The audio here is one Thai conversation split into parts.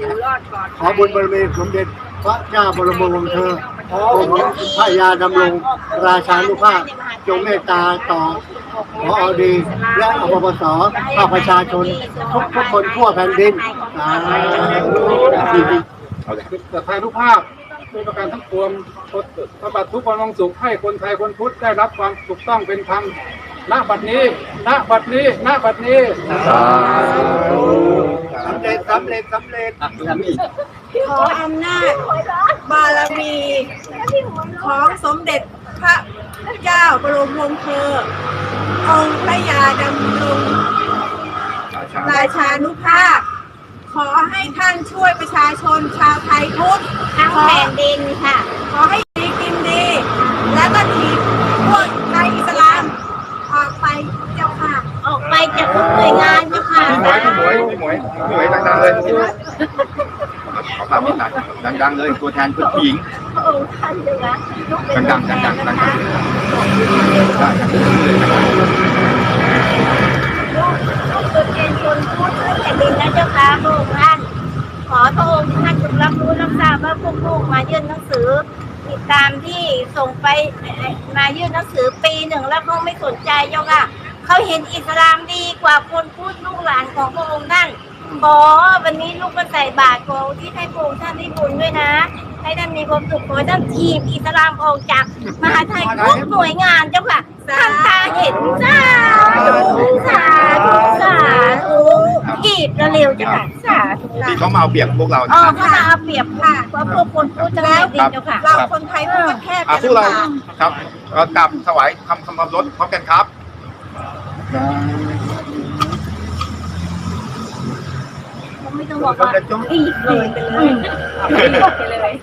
ดังขอบุญบารมีสมเด็จพระเจ้าบรมวงศ์เธอองค์พระยาดำรงราชานุภาพ จงเมตตาต่อพอดี และอปปสข้าประชาชน ทุกทุกคนทั่วแผ่นดินสาธุเอาเลยแต่ทายรูปภาพด้วยประการทั้งปวงพระบาททุกความสุขให้คนไทยคนพุทธได้รับความถูกต้องเป็นธรรมณบัดนี้ณบัดนี้ณบัดนี้สำเร็จ สำเร็จสำเร็จอะดูนี่ขออำนาจบารมีของสมเด็จพระเจ้าบรมวงศ์เธอองค์พระยาดำรงราชานุภาพ ขอให้ท่านช่วยประชาชนชาวไทยพุทธทั้งแผ่นดินค่ะ ขอให้ดีกินดี และก็ถีบพวกในอิสลามออกไปเจ้าค่ะ ออกไปจากทุกหน่วยงานเจ้าค่ะ พี่หมวยพี่หมวยพี่หมวยพี่หมวยดังๆ เลยขอฝากพี่หน่อยดังๆเลยตัวแทนคุณผู้หญิงพระองค์ท่านเลยนะลูกเป็นดังๆดังๆดังๆได้ครับลูกลูกเป็นคนพูดเรื่องแผ่นดินนะเจ้าค่ะพระองค์ท่านขอพระองค์ท่านจงรับรู้รับทราบว่าพวกลูกมายื่นหนังสือติดตามที่ส่งไปมายื่นหนังสือปีหนึ่งแล้วเขาไม่สนใจเจ้าค่ะเขาเห็นอิสลามดีกว่าคนพูดลูกหลานของพระองค์ท่าน ขอวันนี้ลูกก็ใส่บาตรขอที่ให้พระองค์ท่านได้บุญด้วยนะ ให้ท่านมีความสุขขอให้ท่านทีมอิสลามออกจากมหาไทยทุกหน่วยงานเจ้าค่ะท่านตาเห็นสาธุสาธุสาธุกีบเร็วๆเจ้าค่ะสาธุที่เขามาเอาเปรียบพวกเราอ๋นะอครับเขามาเอาเปรียบค่ะเพราะพวกคนพูดทั้งแผ่นดินเจ้าค่ะ เราคนไทยพุทธก็แค่อะเป็นพวกเราลำบากครับเรากลับถวายคำคำคำรถพร้อมกันครับ ไม่ต้องบอกว่ากีบเลยไปเลยไปเลย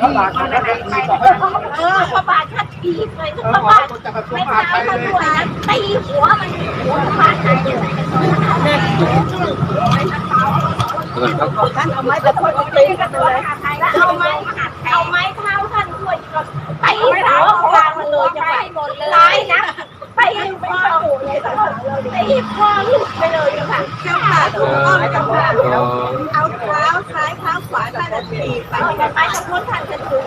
พระบาทของพระเดชมีต่อให้เออพระบาทท่านกีบเลยพระบาทไม่เท้าท่านด้วยนะตีหัวมันหัวพระบาทท่านเลยท่านเอาไม้ตะพดมาตีกันเลยเอาไม้เอาไม้เท้าท่านด้วยก็ตีหัวพระบาทมันเลยจะไปหมดเลยร้ายนะตีคอเลยตีคอ เอาเท้าซ้ายเท้าขวาท่านจะสี่ไปไปตะพุทธท่านจะถือ